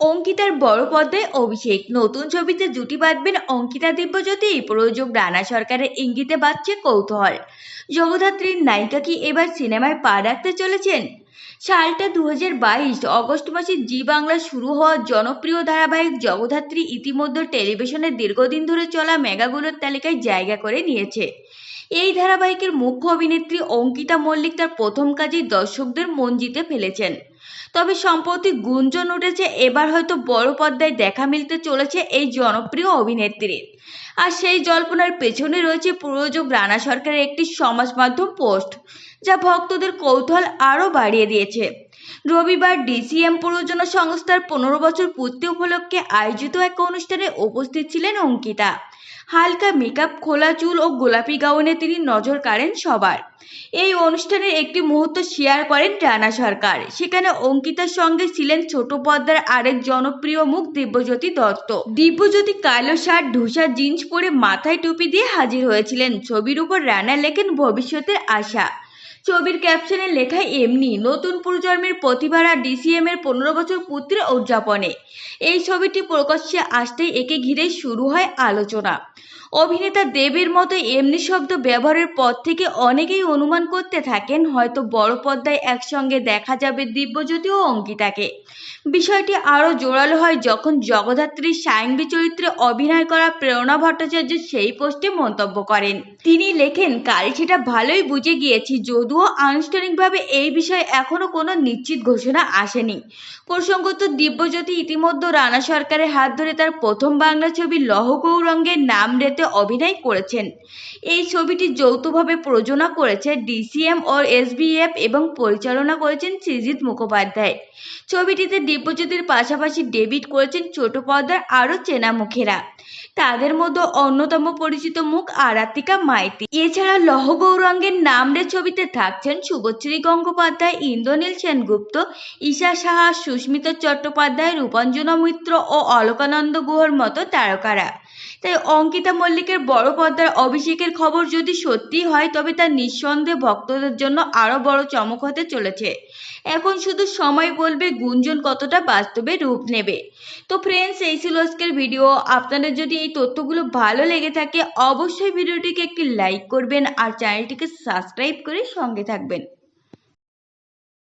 অঙ্কিতার বড় পর্দায় অভিষেক। নতুন ছবিতে জুটি বাঁধবেন অঙ্কিতা দিব্যজ্যোতি। প্রযোজক রানা সরকারের ইঙ্গিতে বাঁধছে কৌতূহল। জগধাত্রীর নায়িকা কি এবার সিনেমায় পা রাখতে চলেছেন? সালটা দু বাইশ, অগস্ট মাসে জি বাংলা শুরু হওয়া জনপ্রিয় ধারাবাহিক জগধাত্রী ইতিমধ্যে টেলিভিশনে দীর্ঘদিন ধরে চলা মেগাগুলোর তালিকায় জায়গা করে নিয়েছে। এই ধারাবাহিকের মুখ্য অভিনেত্রী অঙ্কিতা মল্লিক তার প্রথম কাজেই দর্শকদের মন জিতে ফেলেছেন। তবে সম্প্রতি গুঞ্জন উঠেছে, এবার হয়তো বড় পর্দায় দেখা মিলতে চলেছে এই জনপ্রিয় অভিনেত্রীর। আর সেই জল্পনার পেছনে রয়েছে প্রযোজক রানা সরকারের একটি সমাজ মাধ্যম পোস্ট, যা ভক্তদের কৌতূহল আরও বাড়িয়ে দিয়েছে। রবিবার ডিসিএম প্রযোজনা সংস্থার পনেরো বছর পূর্তি উপলক্ষে আয়োজিত এক অনুষ্ঠানে উপস্থিত ছিলেন অঙ্কিতা। হালকা মেকআপ খোলা চুল ও গোলাপি গাউনে তিনি নজর কাড়েন সবার। এই অনুষ্ঠানের একটি মুহূর্ত শেয়ার করেন রানা সরকার। সেখানে অঙ্কিতার সঙ্গে ছিলেন ছোট পর্দার আরেক জনপ্রিয় মুখ দিব্যজ্যোতি দত্ত। দিব্যজ্যোতি কালো শার্ট, ধূসা জিন্স পরে মাথায় টুপি দিয়ে হাজির হয়েছিলেন। ছবির উপর রানা লেখেন ভবিষ্যতের আশা। ছবির ক্যাপশনে লেখা এমনি, নতুন প্রজন্মের প্রতিভারা ডিসিএম এর পনেরো বছর পুত্রে উদযাপনে। এই ছবিটি প্রকাশ্যে আসতেই একে ঘিরে শুরু হয় আলোচনা। অভিনেতা দেবের মতো এমনি শব্দ ব্যবহারের পর থেকে অনেকেই অনুমান করতে থাকেন, হয়তো বড় পর্দায় একসঙ্গে দেখা যাবে দিব্যজ্যোতি ও অঙ্কিতাকে। বিষয়টি আরও জোরালো হয় যখন জগদ্ধাত্রীর সায়ংবী চরিত্রে অভিনয় করা প্রেরণা ভট্টাচার্য সেই পোস্টে মন্তব্য করেন। তিনি লেখেন, কাল সেটা ভালোই বুঝে গিয়েছি, যদিও আনুষ্ঠানিকভাবে এই বিষয়ে এখনও কোনো নিশ্চিত ঘোষণা আসেনি। প্রসঙ্গত, দিব্যজ্যোতি ইতিমধ্যে রানা সরকারের হাত ধরে তার প্রথম বাংলা ছবি লহ গৌরঙ্গের নাম রেতে অভিনয় করেছেন। এই ছবিটি যৌথভাবে প্রযোজনা করেছে ডিসিএম ও এসবিএফ এবং পরিচালনা করেছেন সৃজিত মুখোপাধ্যায়। ছবিটিতে দিব্যজ্যোতির পাশাপাশি ডেবিট করেছেন ছোট পর্দার আরও চেনা মুখেরা তাদের মধ্যে অন্যতম পরিচিত মুখ আরাতিকা মাইতি। এছাড়া লহ গৌরাঙ্গের নামরে ছবিতে থাকছেন শুভশ্রী গঙ্গোপাধ্যায়, ইন্দ্রনীল সেনগুপ্ত, ঈশা সাহা, সুস্মিতা চট্টোপাধ্যায়, রূপাঞ্জনা মিত্র ও অলকানন্দ গুহর মতো তারকারা। তাই অঙ্কিতা মল্লিকের বড় পর্দার অভিষেকের খবর যদি সত্যি হয়, তবে তা নিঃসন্দেহে ভক্তদের জন্য আরও বড় চমক হতে চলেছে। এখন শুধু সময় বলবে গুঞ্জন কতটা বাস্তবে রূপ নেবে। তো ফ্রেন্ডস এই ছিল আজকের ভিডিও আপনাদের যদি এই তথ্যগুলো ভালো লেগে থাকে, অবশ্যই ভিডিওটিকে একটি লাইক করবেন আর চ্যানেলটিকে সাবস্ক্রাইব করে সঙ্গে থাকবেন।